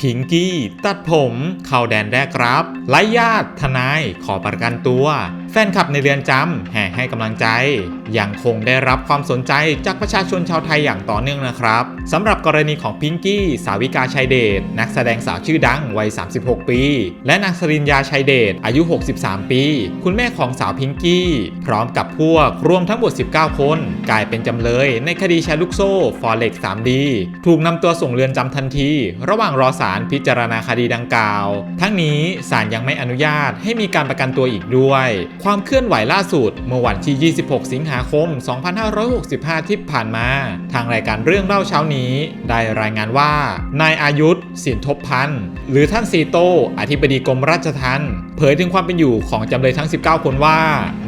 พิงกี้ ตัดผม เข้าแดนแรกรับไล่ญาติทนายขอประกันตัวแฟนคลับในเรือนจำแห่ให้กำลังใจ ยังคงได้รับความสนใจจากประชาชนชาวไทยอย่างต่อเนื่องนะครับสำหรับกรณีของพิงกี้ สาวิกาชัยเดชนักแสดงสาวชื่อดังวัย 36 ปี และนางสริญญาชัยเดชอายุ 63 ปี คุณแม่ของสาวพิงกี้ พร้อมกับพวกรวมทั้งหมด 19 คน กลายเป็นจำเลยในคดีแชร์ลูกโซ่ฟอเร็ก 3D ถูกนำตัวส่งเรือนจำทันที ระหว่างรอศาลพิจารณาคดีดังกล่าว ทั้งนี้ศาลยังไม่อนุญาตให้มีการประกันตัวอีกด้วยความเคลื่อนไหวล่าสุด เมื่อวันที่ 26 สิงหาคม 2565 ที่ผ่านมา ทางรายการเรื่องเล่าเช้านี้ ได้รายงานว่า นายอายุธสินทบพันธ์หรือท่านซีโต อธิบดีกรมราชทัณฑ์เผยถึงความเป็นอยู่ของจำเลยทั้ง 19 คนว่า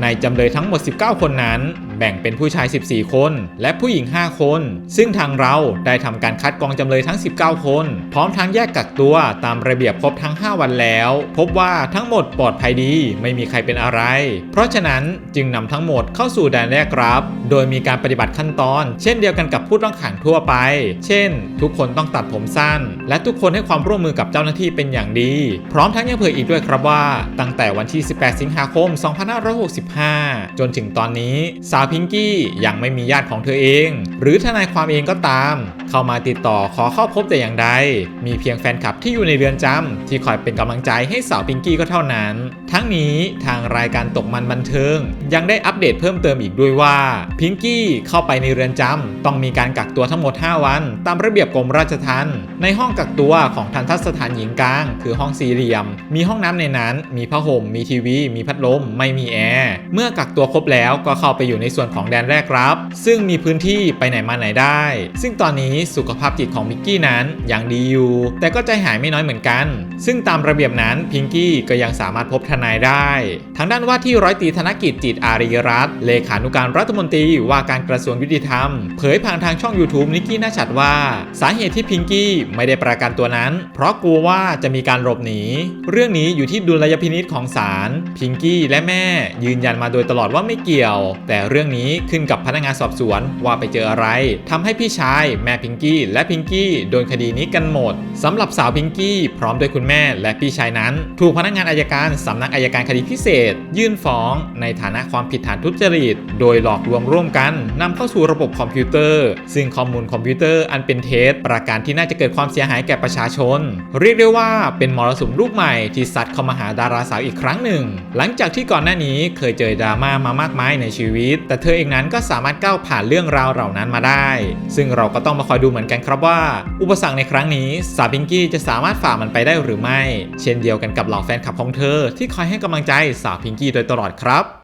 ในจำเลยทั้งหมด 19 คนนั้น แบ่งเป็นผู้ชาย 14 คน และผู้หญิง 5 คน ซึ่งทางเราได้ทำการคัดกรองจำเลยทั้ง 19 คน พร้อมทั้งแยกกักตัวตามระเบียบครบทั้ง 5 วันแล้ว พบว่าทั้งหมดปลอดภัยดีไม่มีใครเป็นอะไร เพราะฉะนั้นจึงนำทั้งหมดเข้าสู่แดนแรกครับ โดยมีการปฏิบัติขั้นตอน เช่นเดียวกันกับผู้ต้องขังทั่วไป เช่น ทุกคนต้องตัดผมสั้น และทุกคนให้ความร่วมมือกับเจ้าหน้าที่เป็นอย่างดี พร้อมทั้งยังเผยอีกด้วยครับว่า ตั้งแต่วันที่ 18 สิงหาคม 2565 จนถึงตอนนี้สาวพิงกี้ยังไม่มีญาติของเธอเอง หรือทนายความเองก็ตาม เข้ามาติดต่อขอเข้าพบแต่อย่างใด มีเพียงแฟนคลับที่อยู่ในเรือนจำที่คอยเป็นกำลังใจให้สาวพิงกี้ก็เท่านั้น ทั้งนี้ทางรายการตกมันบันเทิง ยังได้อัปเดตเพิ่มเติมอีกด้วยว่าพิงกี้เข้าไปในเรือนจำต้องมีการกักตัวทั้งหมด 5 วัน ตามระเบียบกรมราชทัณฑ์ในห้องกักตัวของทันทสถานหญิงกลาง คือห้องสี่เหลี่ยม มีห้องน้ำในนั้น มีผ้าห่มมีทีวี มีพัดลม ไม่มีแอร์เมื่อกักตัวครบแล้วก็เข้าไปอยู่ในส่วนวนของแดนแรกรับ ซึ่งมีพื้นที่ไปไหนมาไหนได้ ซึ่งตอนนี้สุขภาพจิตของพิงกี้นั้นยังดีอยู่ แต่ก็ใจหายไม่น้อยเหมือนกัน ซึ่งตามระเบียบนั้นพิงกี้ก็ยังสามารถพบทนายได้ ทางด้านว่าที่ร้อยตรีธนกิจจิตอารีรัตน์เลขานุการรัฐมนตรีว่าการกระทรวงยุติธรรม เผยผ่านทางช่อง YouTube นิกกี้น่าชัดว่าสาเหตุที่พิงกี้ไม่ได้ประกันตัวนั้น เพราะกลัวว่าจะมีการหลบหนี เรื่องนี้อยู่ที่ดุลยพินิษของศาลพิงกี้และแม่ยืนยันมาโดยตลอดว่าไม่เกี่ยว แต่เรื่องนี้ขึ้นกับพนักงานสอบสวนว่าไปเจออะไรทำให้พี่ชาย แม่พิงกี้ และพิงกี้โดนคดีนี้กันหมดสำหรับสาวพิงกี้ พร้อมด้วยคุณแม่และพี่ชายนั้น ถูกพนักงานอายการสำนักอายการคดีพิเศษ ยื่นฟ้อง ในฐานะความผิดฐานทุจริต โดยหลอกลวงร่วมกันนำเข้าสู่ระบบคอมพิวเตอร์ ซึ่งข้อมูลคอมพิวเตอร์อันเป็นเท็จประการที่น่าจะเกิดความเสียหายแก่ประชาชน เรียกได้ว่าเป็นมรสุมลูกใหม่ที่ซัดเข้ามาหาดาราสาวอีกครั้งหนึ่ง หลังจากที่ก่อนหน้านี้เคยเจอดราม่ามามากมายในชีวิต แต่เธอเองนั้นก็สามารถก้าวผ่านเรื่องราวเหล่านั้นมาได้ ซึ่งเราก็ต้องมาคอยดูเหมือนกันครับว่า อุปสรรคในครั้งนี้สาวพิงกี้จะสามารถฝ่ามันไปได้หรือไม่ เช่นเดียวกันกับเหล่าแฟนคลับของเธอที่คอยให้กำลังใจสาวพิงกี้โดยตลอดครับ